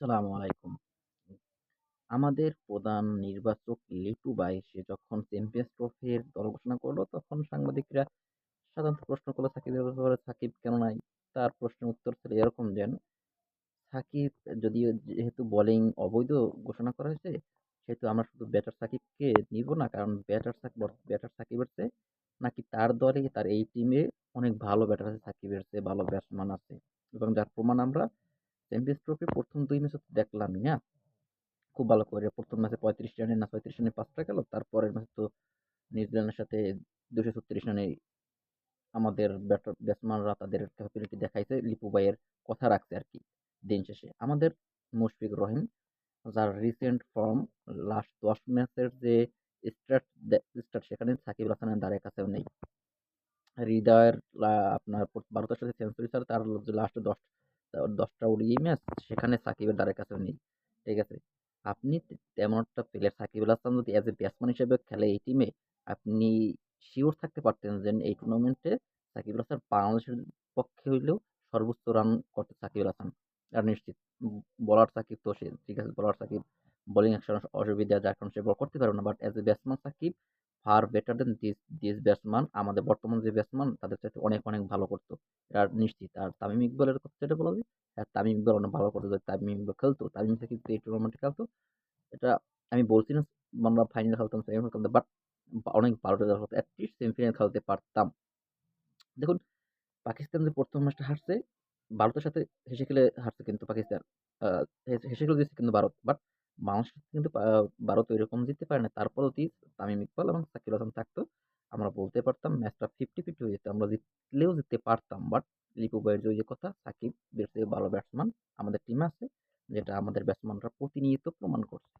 আসসালামু আলাইকুম। আমাদের প্রধান নির্বাচক লিটু ভাই সে যখন চ্যাম্পিয়ন্স ট্রফির দল ঘোষণা করল তখন সাংবাদিকরা সাধারণত প্রশ্ন করল সাকিবের ব্যাপারে, সাকিব কেন নাই? তার প্রশ্নের উত্তর ছিল এরকম যেন, সাকিব যদিও যেহেতু বোলিং অবৈধ ঘোষণা করা হয়েছে, সেহেতু আমরা শুধু ব্যাটার সাকিবকে নিব না। কারণ ব্যাটার সাকিব ব্যাটার সাকিবের চেয়ে নাকি তার দলে তার এই টিমে অনেক ভালো ব্যাটার আছে, সাকিবের চেয়ে ভালো ব্যাটসম্যান আছে। এবং যার প্রমাণ আমরা চ্যাম্পিয়ন্স ট্রফি প্রথম দুই ম্যাচে তো দেখলামই, না? খুব ভালো করে প্রথম ম্যাচে ৩৫ রানে না ৩৬ রানে ৫ টা গেল। তারপরের ম্যাচে তো নিউজিল্যান্ডের সাথে ২৩৬ রানে আমাদের ব্যাটার ব্যাটসম্যানরা তাদের ক্যাপাবিলিটি দেখাইছে। লিপু ভাইয়ের কথা রাখছে আর কি দিন শেষে। আমাদের মুশফিক রহিম, যার রিসেন্ট ফর্ম লাস্ট ১০ ম্যাচের যে স্টার্ট স্টার্ট সেখানে সাকিব হাসানের ধারে কাছেও নেই। হৃদয়ের আপনার ভারতের সাথে সেঞ্চুরি ছাড়া তার লাস্টে ১০ ১০ টা ওডিআই ম্যাচ সেখানে সাকিবের ধারে কাছেও নেই। ঠিক আছে? আপনি তেমন একটা প্লেয়ার সাকিব আল হাসান যদি অ্যাজ এ ব্যাটসম্যান হিসেবে খেলে এই টিমে, আপনি শিওর থাকতে পারতেন যে এই টুর্নামেন্টে সাকিব আল হাসান বাংলাদেশের পক্ষে হইলেও সর্বোচ্চ রান করতে সাকিব আল হাসান আর নিশ্চিত। বলার সাকিব তো সে ঠিক আছে বলার সাকিব বোলিং অ্যাকশন অসুবিধা যার কারণে সে বল করতে পারবে না। But as a batsman Shakib far better than this this batsman আমাদের বর্তমান যে ব্যাটসম্যান তাদের চাইতে অনেক, অনেক ভালো করতো। এটা নিশ্চিত। আর তামিম ইকবালের কথা যেটা বলা যায়, হ্যাঁ তামিম ইকবাল অনেক ভালো করতো তামিম ইকবাল খেলতো, তামিম সাকিব এই টুর্নামেন্টে খেলতো, এটা আমি বলছি না আমরা ফাইনাল খেলতাম, সেমিফাইনাল খেলতাম বাট অনেক ভালো রেজাল্ট হতো। এটলিস্ট সেমিফাইনাল খেলতে পারতাম। দেখুন পাকিস্তান যে ১ম ম্যাচটা হারছে, ভারতের সাথে হেসে খেলে হারছে কিন্তু পাকিস্তান। হেসে খেলে জিতছে কিন্তু ভারত। বাট সাথে কিন্তু ভারত এরকম জিততে পারে না তারপরও যদি তামিম ইকবাল এবং সাকিব আসলাম থাকতো, আমরা বলতে পারতাম ম্যাচটা 50-50 হয়ে যেত। আমরা জিতলেও জিততে পারতাম। বাট লিপু ভাইয়ের যে কথা, সাকিব বেশ ভালো ব্যাটসম্যান আমাদের টিম আছে, যেটা আমাদের ব্যাটসম্যানরা প্রতিনিয়ত প্রমাণ করছে।